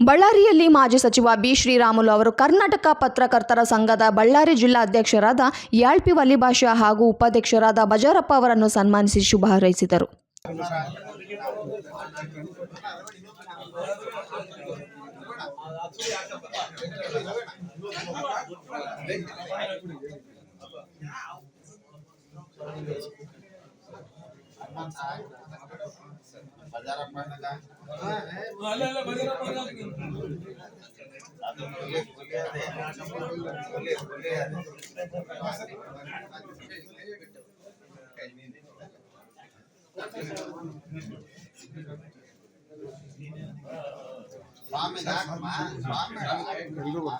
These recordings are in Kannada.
ಬಳ್ಳಾರಿಯಲ್ಲಿ ಮಾಜಿ ಸಚಿವ ಬಿ ಶ್ರೀರಾಮುಲು ಅವರು ಕರ್ನಾಟಕ ಪತ್ರಕರ್ತರ ಸಂಘದ ಬಳ್ಳಾರಿ ಜಿಲ್ಲಾ ಅಧ್ಯಕ್ಷರಾದ ಯಾಳ್ಪಿ ವಲಿಭಾಷಾ ಹಾಗೂ ಉಪಾಧ್ಯಕ್ಷರಾದ ಬಜಾರಪ್ಪ ಅವರನ್ನು ಸನ್ಮಾನಿಸಿ ಶುಭ ಹಾರೈಸಿದರು. ಸ್ವಾಮಿ ನಾಕಮ್ಮ ಸ್ವಾಮಿ ದೊಡ್ಡದೇವರ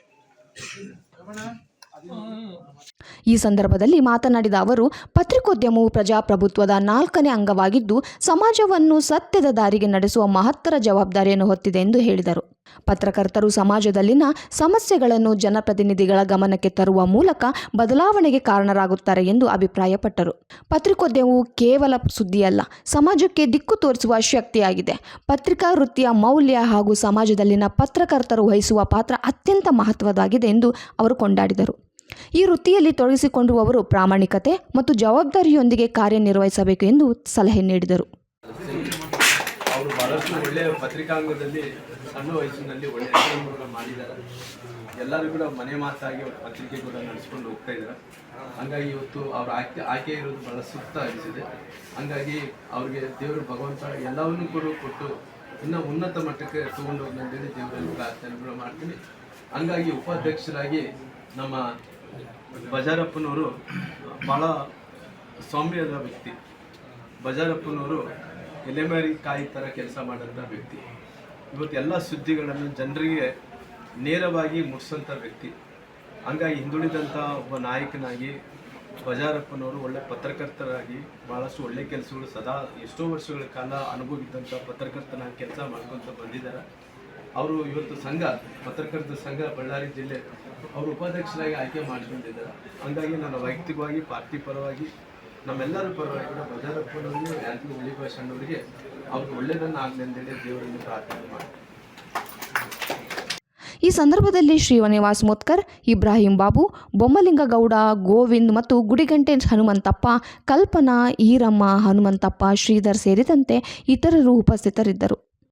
ಈ ಸಂದರ್ಭದಲ್ಲಿ ಮಾತನಾಡಿದ ಅವರು, ಪತ್ರಿಕೋದ್ಯಮವು ಪ್ರಜಾಪ್ರಭುತ್ವದ ನಾಲ್ಕನೇ ಅಂಗವಾಗಿದ್ದು, ಸಮಾಜವನ್ನು ಸತ್ಯದ ದಾರಿಗೆ ನಡೆಸುವ ಮಹತ್ತರ ಜವಾಬ್ದಾರಿಯನ್ನು ಹೊತ್ತಿದೆ ಎಂದು ಹೇಳಿದರು. ಪತ್ರಕರ್ತರು ಸಮಾಜದಲ್ಲಿನ ಸಮಸ್ಯೆಗಳನ್ನು ಜನಪ್ರತಿನಿಧಿಗಳ ಗಮನಕ್ಕೆ ತರುವ ಮೂಲಕ ಬದಲಾವಣೆಗೆ ಕಾರಣರಾಗುತ್ತಾರೆ ಎಂದು ಅಭಿಪ್ರಾಯಪಟ್ಟರು. ಪತ್ರಿಕೋದ್ಯಮವು ಕೇವಲ ಸುದ್ದಿಯಲ್ಲ, ಸಮಾಜಕ್ಕೆ ದಿಕ್ಕು ತೋರಿಸುವ ಶಕ್ತಿಯಾಗಿದೆ. ಪತ್ರಿಕಾ ವೃತ್ತಿಯ ಮೌಲ್ಯ ಹಾಗೂ ಸಮಾಜದಲ್ಲಿನ ಪತ್ರಕರ್ತರು ವಹಿಸುವ ಪಾತ್ರ ಅತ್ಯಂತ ಮಹತ್ವದಾಗಿದೆ ಎಂದು ಅವರು ಕೊಂಡಾಡಿದರು. ಈ ವೃತ್ತಿಯಲ್ಲಿ ತೊಡಗಿಸಿಕೊಂಡಿರುವವರು ಪ್ರಾಮಾಣಿಕತೆ ಮತ್ತು ಜವಾಬ್ದಾರಿಯೊಂದಿಗೆ ಕಾರ್ಯನಿರ್ವಹಿಸಬೇಕು ಎಂದು ಸಲಹೆ ನೀಡಿದರು. ಒಳ್ಳೆಯ ಪತ್ರಿಕಾಂಗದಲ್ಲಿ, ಸಣ್ಣ ಒಳ್ಳೆಯ ಮಾಡಿದ್ದಾರೆ. ಎಲ್ಲರೂ ಕೂಡ ಮನೆ ಮಾತಾಗಿ ಅವ್ರ ಪತ್ರಿಕೆ ಕೂಡ ನಡೆಸ್ಕೊಂಡು ಹೋಗ್ತಾ ಇದ್ದಾರೆ. ಹಂಗಾಗಿ ಇವತ್ತು ಅವ್ರ ಆಯ್ಕೆ ಆಯ್ಕೆ ಇರೋದು ಬಹಳ ಸೂಕ್ತ ಅನಿಸಿದೆ. ಹಂಗಾಗಿ ಅವ್ರಿಗೆ ದೇವರು ಭಗವಂತ ಎಲ್ಲವನ್ನೂ ಕೂಡ ಕೊಟ್ಟು ಇನ್ನೂ ಉನ್ನತ ಮಟ್ಟಕ್ಕೆ ತಗೊಂಡು ಹೋಗ್ನಂತೇಳಿ ದೇವರಲ್ಲಿ ಪ್ರಾರ್ಥನೆ ಕೂಡ ಮಾಡ್ತೀನಿ. ಹಂಗಾಗಿ ಉಪಾಧ್ಯಕ್ಷರಾಗಿ ನಮ್ಮ ಬಜಾರಪ್ಪನವರು ಭಾಳ ಸೌಮ್ಯದ ವ್ಯಕ್ತಿ. ಬಜಾರಪ್ಪನವರು ಎಲೆಮಾರಿ ಕಾಯಿ ಥರ ಕೆಲಸ ಮಾಡೋಂಥ ವ್ಯಕ್ತಿ. ಇವತ್ತು ಎಲ್ಲ ಸುದ್ದಿಗಳನ್ನು ಜನರಿಗೆ ನೇರವಾಗಿ ಮುಟ್ಸೋಂಥ ವ್ಯಕ್ತಿ. ಹಂಗಾಗಿ ಹಿಂದುಳಿದಂಥ ಒಬ್ಬ ನಾಯಕನಾಗಿ ಬಜಾರಪ್ಪನವರು ಒಳ್ಳೆ ಪತ್ರಕರ್ತರಾಗಿ ಭಾಳಷ್ಟು ಒಳ್ಳೆ ಕೆಲಸಗಳು ಸದಾ ಎಷ್ಟೋ ವರ್ಷಗಳ ಕಾಲ ಅನುಭವ ಇದ್ದಂಥ ಪತ್ರಕರ್ತನಾಗಿ ಕೆಲಸ ಮಾಡ್ಕೊತ ಬಂದಿದ್ದಾರೆ. ಅವರು ಇವತ್ತು ಸಂಘ ಪತ್ರಕರ್ತರ ಸಂಘ, ಬಳ್ಳಾರಿ ಜಿಲ್ಲೆ, ಅವರು ಉಪಾಧ್ಯಕ್ಷರಾಗಿ ಆಯ್ಕೆ ಮಾಡಿಕೊಂಡಿದ್ದಾರೆ. ಹಂಗಾಗಿ ನಾನು ವೈಯಕ್ತಿಕವಾಗಿ, ಪಾರ್ಟಿ ಪರವಾಗಿ, ನಮ್ಮೆಲ್ಲರ ಪರವಾಗಿ ಕೂಡ ಬಜಾರಪ್ಪನವರು ಯಾರಿಗೂ ಉಳಿ ಭಾಷಣ್ಣವರಿಗೆ ಅವ್ರಿಗೆ ಒಳ್ಳೆಯದನ್ನು ಆಗಲಿ ಅಂತೇಳಿ ದೇವರಲ್ಲಿ ಪ್ರಾರ್ಥನೆ ಮಾಡಿ ಈ ಸಂದರ್ಭದಲ್ಲಿ ಶ್ರೀವನಿವಾಸ್ ಮುತ್ಕರ್, ಇಬ್ರಾಹಿಂ ಬಾಬು, ಬೊಮ್ಮಲಿಂಗಗೌಡ, ಗೋವಿಂದ್ ಮತ್ತು ಗುಡಿಗಂಟೆ ಹನುಮಂತಪ್ಪ, ಕಲ್ಪನಾ, ಈರಮ್ಮ ಹನುಮಂತಪ್ಪ, ಶ್ರೀಧರ್ ಸೇರಿದಂತೆ ಇತರರು ಉಪಸ್ಥಿತರಿದ್ದರು.